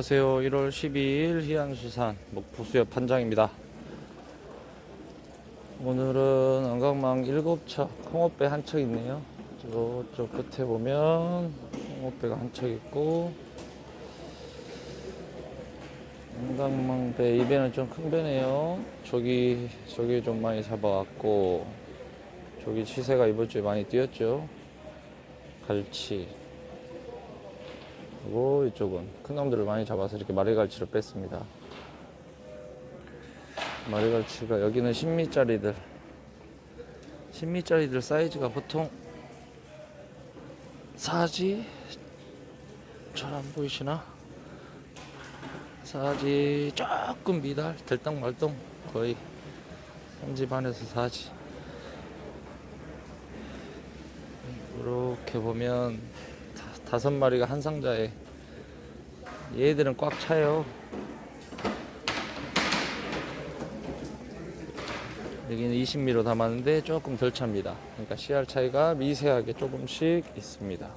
안녕하세요. 1월 12일 희안수산 목포수협 판장입니다. 오늘은 안강망 7척 홍어배 한 척 있네요. 저쪽 끝에 보면 홍어배가 한 척 있고 안강망 배 이 배는 좀 큰 배네요. 저기 저기 좀 많이 잡아왔고 저기 치새가 이번 주에 많이 뛰었죠. 갈치 그리고 이쪽은 큰 놈들을 많이 잡아서 이렇게 마리갈치를 뺐습니다. 마리갈치가 여기는 10미짜리들 10미짜리들 사이즈가 보통 사지 잘 안 보이시나? 사지 조금 미달 들떡말똥 거의 한지 반에서 사지 이렇게 보면 다- 다섯 마리가 한 상자에 얘들은 꽉 차요. 여기는 20미로 담았는데 조금 덜 찹니다. 그러니까 CR 차이가 미세하게 조금씩 있습니다.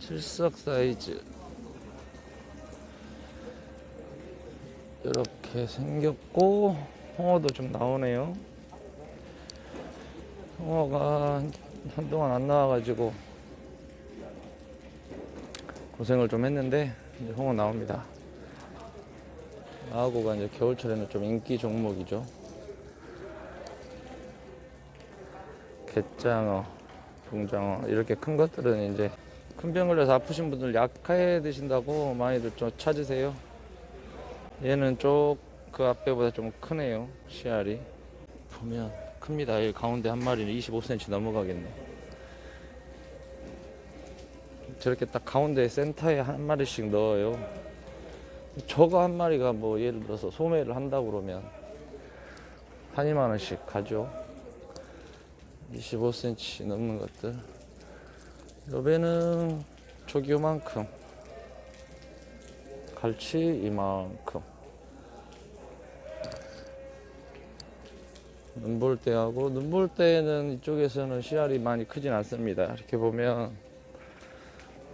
칠석 사이즈 이렇게 생겼고 홍어도 좀 나오네요. 홍어가 한- 한동안 안 나와가지고 고생을 좀 했는데 이제 홍어 나옵니다. 아구가 이제 겨울철에는 좀 인기 종목이죠. 갯장어, 동장어 이렇게 큰 것들은 이제 큰 병 걸려서 아프신 분들 약해 드신다고 많이들 좀 찾으세요. 얘는 쪽 그 앞에보다 좀 크네요. 씨알이 보면 큽니다. 이 가운데 한 마리는 25cm 넘어가겠네. 저렇게 딱 가운데 센터에 한 마리씩 넣어요. 저거 한 마리가 뭐 예를 들어서 소매를 한다 그러면 한 2만 원씩 가죠. 25cm 넘는 것들. 요 배는 저기 요만큼. 갈치 이만큼. 눈볼 때하고 눈볼 때는 이쪽에서는 씨알이 많이 크진 않습니다. 이렇게 보면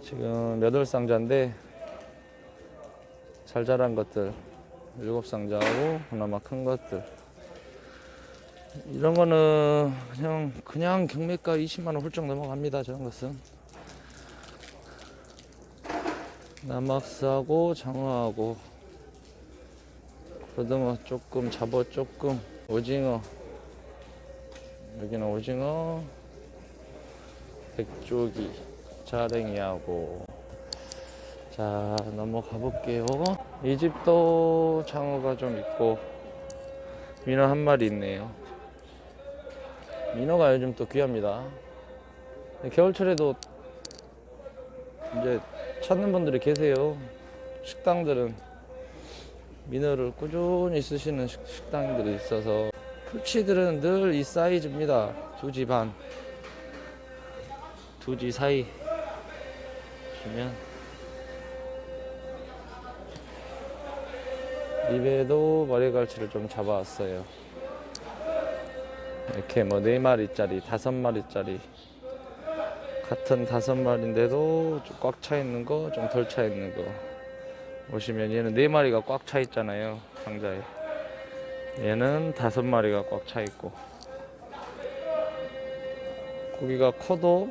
지금 여덟 상자인데 잘 자란 것들 일곱 상자하고 그나마 큰 것들. 이런 거는 그냥 그냥 경매가 20만 원 훌쩍 넘어갑니다. 저런 것은. 남악스하고 장어하고 고등어 조금 잡어 조금 오징어. 여기는 오징어 백조기 자랭이하고. 자 넘어가 볼게요. 이 집도 장어가 좀 있고 민어 한 마리 있네요. 민어가 요즘 또 귀합니다. 겨울철에도 이제 찾는 분들이 계세요. 식당들은 민어를 꾸준히 쓰시는 식- 식당들이 있어서 풀치들은 늘 이 사이즈입니다. 두 지 반 두 지 사이 보시면 입에도 머리갈치를 좀 잡아왔어요. 이렇게 뭐네 마리짜리, 다섯 마리짜리 같은 다섯 마리인데도 꽉 차 있는 거, 좀 덜 차 있는 거 보시면 얘는 네 마리가 꽉 차 있잖아요 상자에. 얘는 다섯 마리가 꽉 차 있고 고기가 커도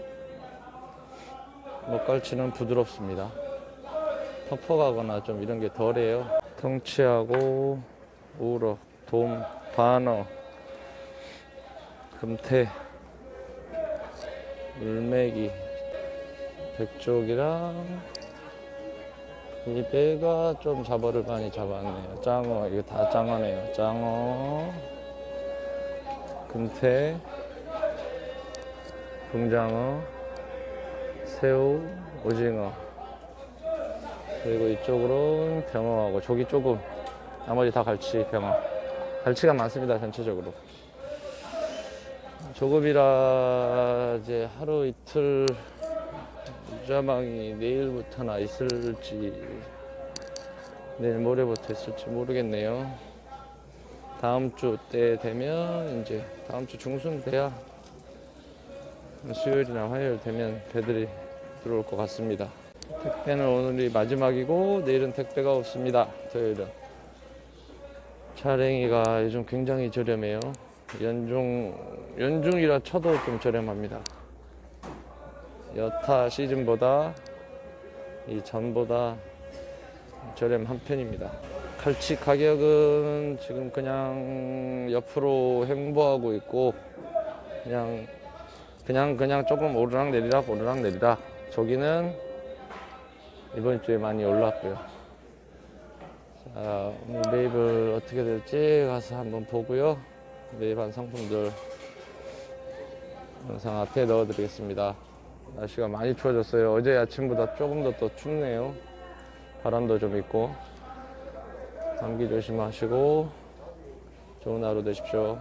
먹갈치는 부드럽습니다. 퍽퍽하거나 좀 이런 게 덜해요. 통치하고 우럭, 돔, 반어, 금태, 물메기, 백쪽이랑 이 배가 좀 잡어를 많이 잡았네요. 짱어, 이거 다 짱어네요. 짱어, 금태, 붕장어, 새우, 오징어. 그리고 이쪽으로 병어하고 저기 조금 나머지 다 갈치, 병어. 갈치가 많습니다 전체적으로. 조급이라 이제 하루 이틀 유자망이 내일부터나 있을지 내일 모레부터 있을지 모르겠네요. 다음 주 때 되면 이제 다음 주 중순 돼야 수요일이나 화요일 되면 배들이 들어올 것 같습니다. 택배는 오늘이 마지막이고 내일은 택배가 없습니다. 토요일은. 차랭이가 요즘 굉장히 저렴해요. 연중 연중이라 쳐도 좀 저렴합니다. 여타 시즌보다 이 전보다 저렴한 편입니다. 칼치 가격은 지금 그냥 옆으로 횡보하고 있고 그냥 그냥 그냥 조금 오르락 내리락 오르락 내리락 저기는 이번 주에 많이 올랐고요. 자, 오늘 매입을 어떻게 될지 가서 한번 보고요. 매입한 상품들 영상 앞에 넣어드리겠습니다. 날씨가 많이 추워졌어요. 어제 아침보다 조금 더또 춥네요. 바람도 좀 있고. 감기 조심하시고 좋은 하루 되십시오.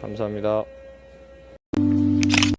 감사합니다.